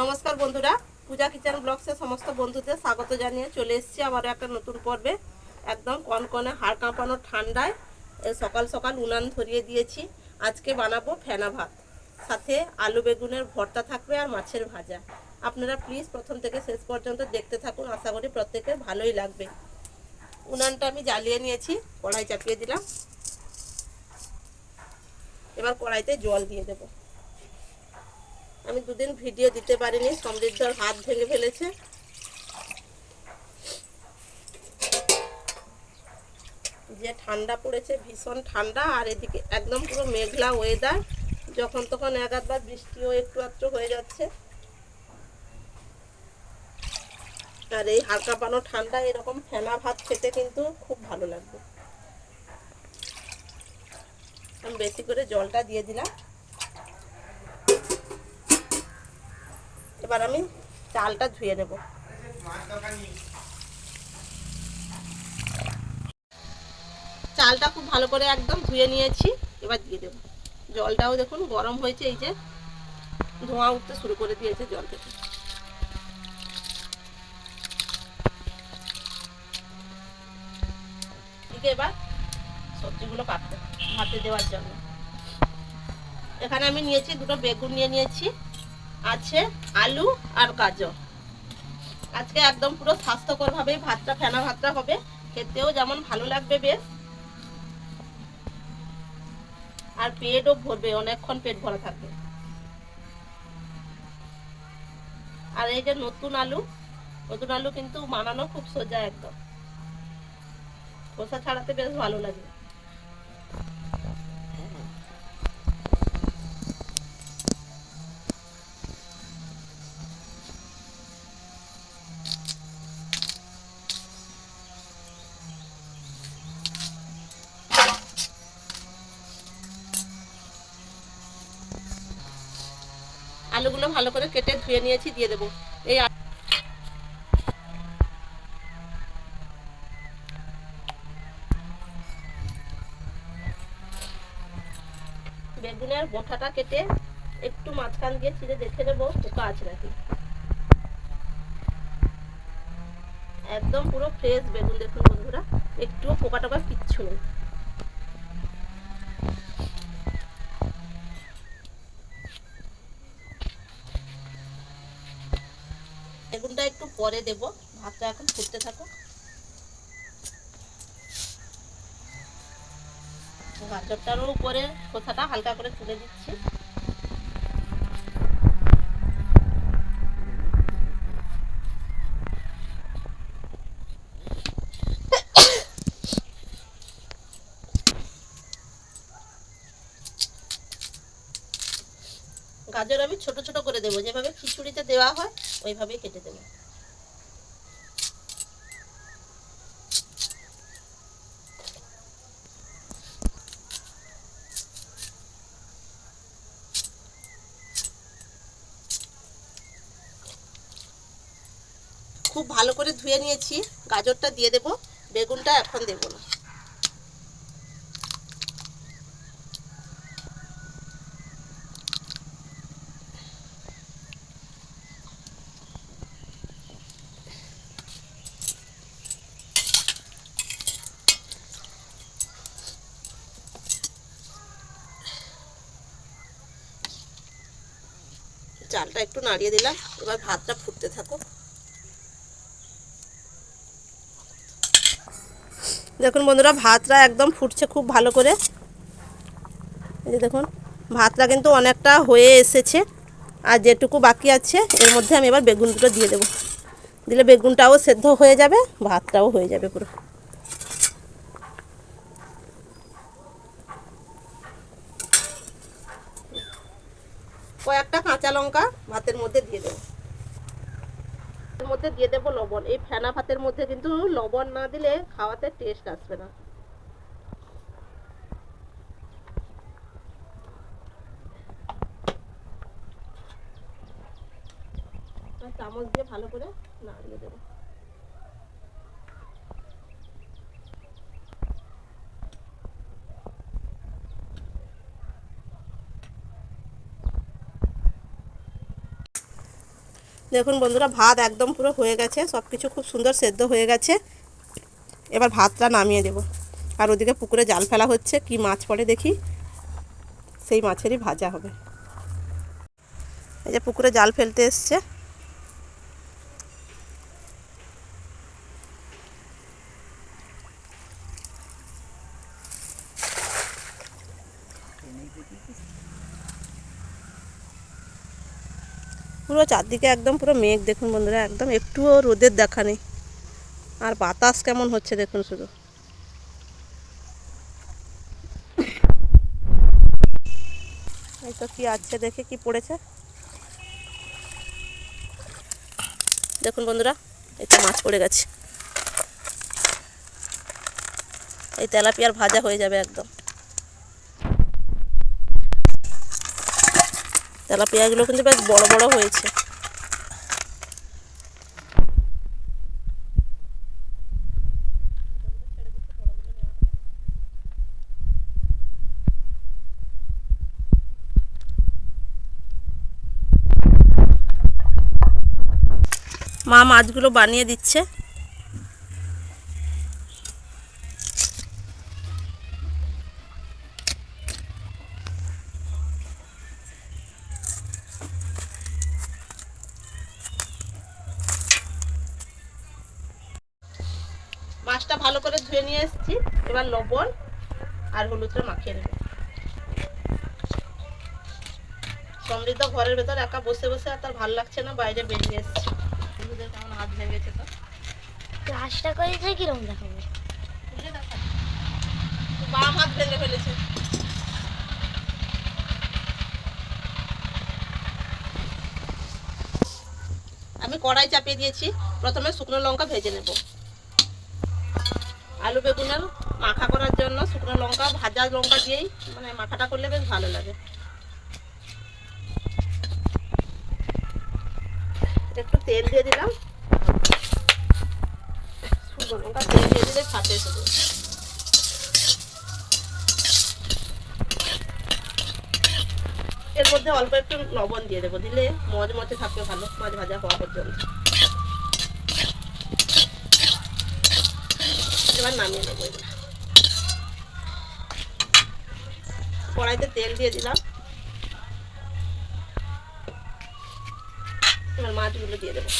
নমস্কার বন্ধুরা, পূজা কিচেন ব্লগসের সমস্ত বন্ধুদের স্বাগত জানিয়ে চলে এসেছি আবারও একটা নতুন পর্বে। একদম কনকনে হাড় কাঁপানো ঠান্ডায় সকাল সকাল উনান ধরিয়ে দিয়েছি। আজকে বানাবো ফেনা ভাত, সাথে আলু বেগুনের ভর্তা থাকবে আর মাছের ভাজা। আপনারা প্লিজ প্রথম থেকে শেষ পর্যন্ত দেখতে থাকুন, আশা করি প্রত্যেকের ভালোই লাগবে। উনানটা আমি জ্বালিয়ে নিয়েছি, কড়াই চাপিয়ে দিলাম। এবার কড়াইতে জল দিয়ে দেবো। আমি দুদিন ভিডিও দিতে পারিনি সমৃদ্ধর হাত ভেঙে ফেলেছে। যে ঠান্ডা পড়েছে, ভীষণ ঠান্ডা, আর এদিকে একদম পুরো মেঘলা ওয়েদার যখন তখন এক আধবার বৃষ্টিও একটু আধটু হয়ে যাচ্ছে। আর এই হালকা পানো ঠান্ডা, এরকম ফেনা ভাত খেতে কিন্তু খুব ভালো লাগবে। আমি বেশি করে জলটা দিয়ে দিলাম। এবার আমি চালটা ধুয়ে নেব। চালটা খুব ভালো করে একদম ধুয়ে নিয়েছি, এবার দিয়ে দেবো। জলটাও দেখুন গরম হয়েছে, এই যে ধোঁয়া উঠতে শুরু করে দিয়েছে জল থেকে। এবার সবজিগুলো কাটতে ভাতে দেওয়ার জন্য। এখানে আমি নিয়েছি দুটো বেগুন নিয়ে নিয়েছি। আছে আলু আর গাজর। আজকে একদম পুরো স্বাস্থ্যকর ভাবে ভাতটা, ফেনা ভাতটা হবে। খেতেও যেমন ভালো লাগবে বেশ। আর পেটও ভরবে, অনেকক্ষণ পেট ভরা থাকবে। আর এই যে নতুন আলু নতুন আলু কিন্তু বানানো খুব সোজা একদম। খোসা ছাড়াতে বেশ ভালো লাগে। আলুগুলো ভালো করে কেটে ধুয়ে নিয়েছি, দিয়ে দেবো। এই বেগুনের বোঁটাটা কেটে একটু মাঝখান দিয়ে চিড়ে দেখে নেব, পোকা আছে নাকি। একদম পুরো ফ্রেশ বেগুন দেখুন বন্ধুরা, একটুও পোকা টোকা কিচ্ছু নেই। পরে দেব। ভাতটা এখন ফুটতে থাকো গাজরটারও উপরে কোথাটা হালকা করে তুলে দিচ্ছি। গাজর আমি ছোট ছোট করে দেবো। যেভাবে খিচুড়িতে দেওয়া হয়, ওইভাবেই কেটে দেবো। খুব ভালো করে ধুয়ে নিয়েছি। গাজরটা দিয়ে দেবো, বেগুনটা এখন দেবো না। চালটা একটু নাড়িয়ে দিলাম, এবার ভাতটা ফুটতে থাকুক। দেখুন বন্ধুরা, ভাতটা একদম ফুটছে খুব ভালো করে। এই যে দেখুন, ভাতটা কিন্তু অনেকটা হয়ে এসেছে। আর যেটুকু বাকি আছে, এর মধ্যে আমি এবার বেগুন দুটো দিয়ে দেবো। দিলে বেগুনটাও সেদ্ধ হয়ে যাবে, ভাতটাও হয়ে যাবে পুরো। কয়েকটা কাঁচা লঙ্কা ভাতের মধ্যে দিয়ে দেবো। এর মধ্যে দিয়ে দেবো লবণ। এই ফেনা ভাতের মধ্যে কিন্তু লবণ না দিলে খাওয়াতে টেস্ট আসবে না। চামচ দিয়ে ভালো করে নাড়িয়ে দেবো। দেখুন বন্ধুরা, ভাত একদম পুরো হয়ে গেছে সব কিছু খুব সুন্দর সেদ্ধ হয়ে গেছে। এবার ভাতটা নামিয়ে দেব। আর ওদিকে পুকুরে জাল ফেলা হচ্ছে, কি মাছ পড়ে দেখি? সেই মাছেরই ভাজা হবে। এই যে পুকুরে জাল ফেলতে এসছে। পুরো চারদিকে একদম পুরো মেঘ, দেখুন বন্ধুরা, একদম একটুও রোদের দেখা নেই। আর বাতাস কেমন হচ্ছে দেখুন শুধু। এই তো কি আছে, দেখে কি পড়েছে? দেখুন বন্ধুরা, এই তো মাছ পড়ে গেছে। এই তেলাপিয়ার ভাজা হয়ে যাবে একদম। তেলাপিয়াগুলো কিন্তু বেশ বড় বড় হয়েছে। মা মাছগুলো বানিয়ে দিচ্ছে। লবণ আর হলুদটা মাখিয়ে নেব। সমৃদ্ধ ঘরের ভেতর একা বসে বসে আর তার ভালো লাগছে না বাইরে বেরিয়ে এসেছি। হলুদের কেমন হাত ভেঙেছে তো? ক্লাসটা করেছে কিরম দেখাবো? বাম হাত ভেঙে ফেলেছে। আমি কড়াই চাপিয়ে দিয়েছি। প্রথমে শুকনো লঙ্কা ভেজে নেব। আলু বেগুনের মাখা করার জন্য শুকনো লঙ্কা, ভাজা লঙ্কা দিয়েই মানে মাখাটা করলে বেশ ভালো লাগে। একটু তেল দিয়ে দিলাম। শুকনো লঙ্কা তেল দিয়ে দিলে ছাতে শুধু। এর মধ্যে অল্প একটু লবণ দিয়ে দেবো, দিলে মজ মচে থাকবে ভালো মাছ ভাজা হওয়া পর্যন্ত। এবার নামিয়ে নেব এগুলো। কড়াইতে তেল দিয়ে দিলাম। এবার মাছগুলো দিয়ে দেবো।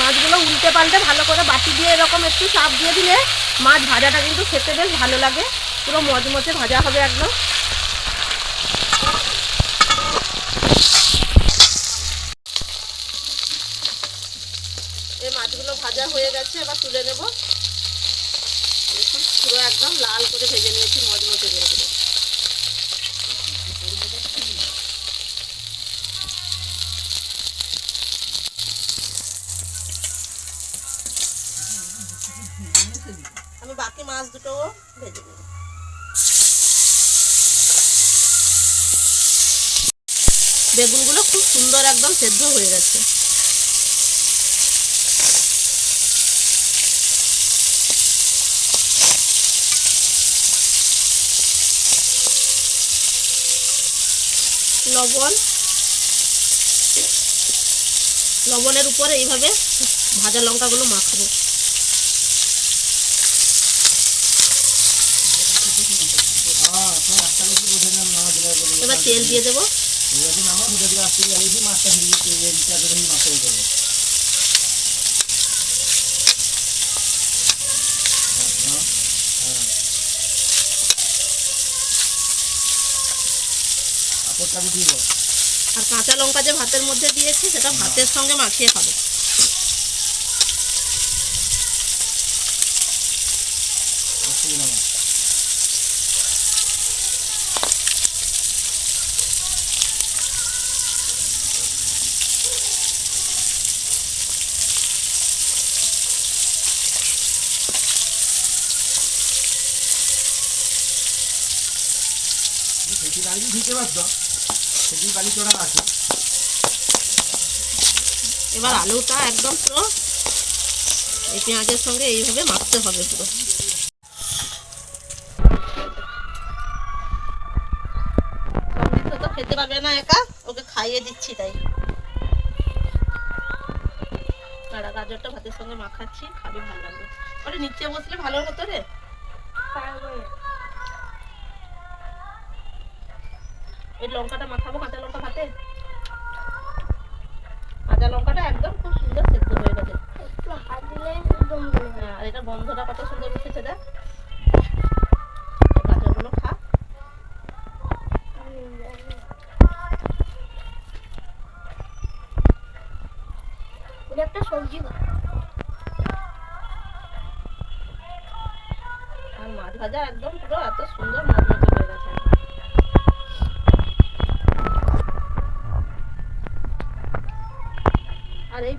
মাছগুলো উল্টে পাল্টে ভালো করে বাটি দিয়ে এরকম একটু চাপ দিয়ে দিলে মাছ ভাজাটা কিন্তু খেতে বেশ ভালো লাগে। পুরো মচমচে ভাজা হবে একদম। এই মাছগুলো ভাজা হয়ে গেছে, এবার তুলে নেব। দেখুন, পুরো একদম লাল করে ভেজে নিয়েছি মচমচে করে। মাছ দুটোও ভেজে নেব। বেগুনগুলো খুব সুন্দর একদম সেদ্ধ হয়ে গেছে। লবণ। লবণের উপরে এইভাবে ভাজা লঙ্কাগুলো মাখাবো। তেল দিয়ে দেবো। আর কাঁচা লঙ্কা যে ভাতের মধ্যে দিয়েছি, সেটা ভাতের সঙ্গে মাখিয়ে খাবে। চারিদিক দিতে পারতো সেদিন বালি চড়া আছে এবার আলুটা একদম পুরো এই পেঁয়াজের সঙ্গে এইভাবে মাখতে হবে পুরো। তো খেতে পারবে না একা ওকে খাইয়ে দিচ্ছি তাই। কাড়া গাজরটা ভাতের সঙ্গে মাখাচ্ছি খাবে ভালো লাগবে। ওটা নিচে বসলে ভালো হতো রে। এই লঙ্কাটা মাখাবো কাঁচা লঙ্কা ভাতে? কাঁচা লঙ্কাটা একদম খুব সুন্দর সেদ্ধ হয়ে গেছে। হ্যাঁ, আর এটা গন্ধটা কত সুন্দর উঠেছে দেখ।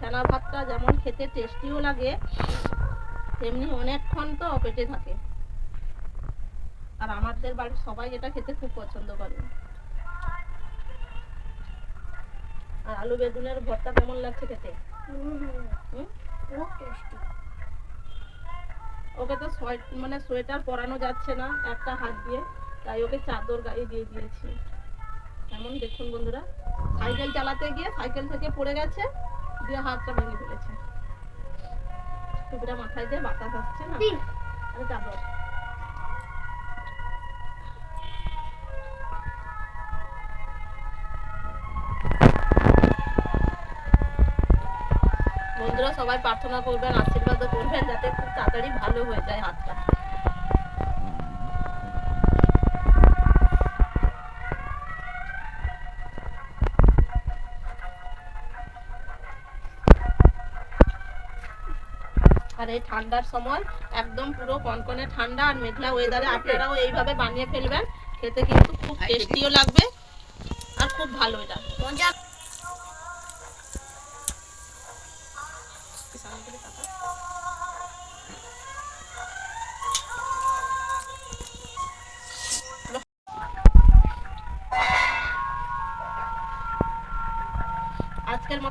ফেনা ভাতটা যেমন খেতে টেস্টিও লাগে তেমনি অনেকক্ষণ তো পেটে থাকে। আর আমাদের বাড়ির সবাই এটা খেতে খুব পছন্দ করে। আর আলু বেগুনের ভর্তা কেমন লাগছে খেতে? ওকে তো মানে সোয়েটার পরানো যাচ্ছে না একটা হাত দিয়ে তাই ওকে চাদর গায়ে দিয়ে দিয়েছি। এমন দেখুন বন্ধুরা? সাইকেল চালাতে গিয়ে সাইকেল থেকে পড়ে গেছে। দিয়ে হাতটা ভেঙে ফেলেছে। টুপিটা মাথায় দিয়ে বাতাস আসছে না? আরে চাদর বন্ধুরা সবাই প্রার্থনা করবেন আশীর্বাদও করবেন যাতে খুব তাড়াতাড়ি ভালো হয়ে যায় হাতটা। আর এই ঠান্ডার সময় একদম পুরো কনকনে ঠান্ডা আর মেঘলা ওয়েদারে আপনারাও এইভাবে বানিয়ে ফেলবেন খেতে কিন্তু খুব টেস্টিও লাগবে আর খুব ভালো এটা। মজা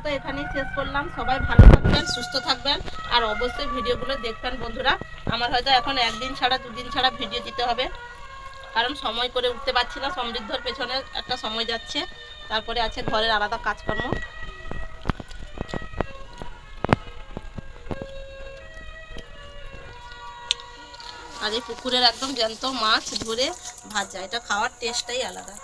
মতো এখানেই শেষ করলাম। সবাই ভালো থাকবেন, সুস্থ থাকবেন, আর অবশ্যই ভিডিওগুলো দেখবেন বন্ধুরা। আমার হয়তো এখন একদিন ছাড়া, দুদিন ছাড়া ভিডিও দিতে হবে। কারণ সময় করে উঠতে পারছি না, সমৃদ্ধর পেছনে একটা সময় যাচ্ছে। তারপরে আছে ঘরের আলাদা কাজকর্ম। আর এই পুকুরের একদম জ্যান্ত মাছ ধরে ভাজা, এটা খাওয়ার টেস্টটাই আলাদা।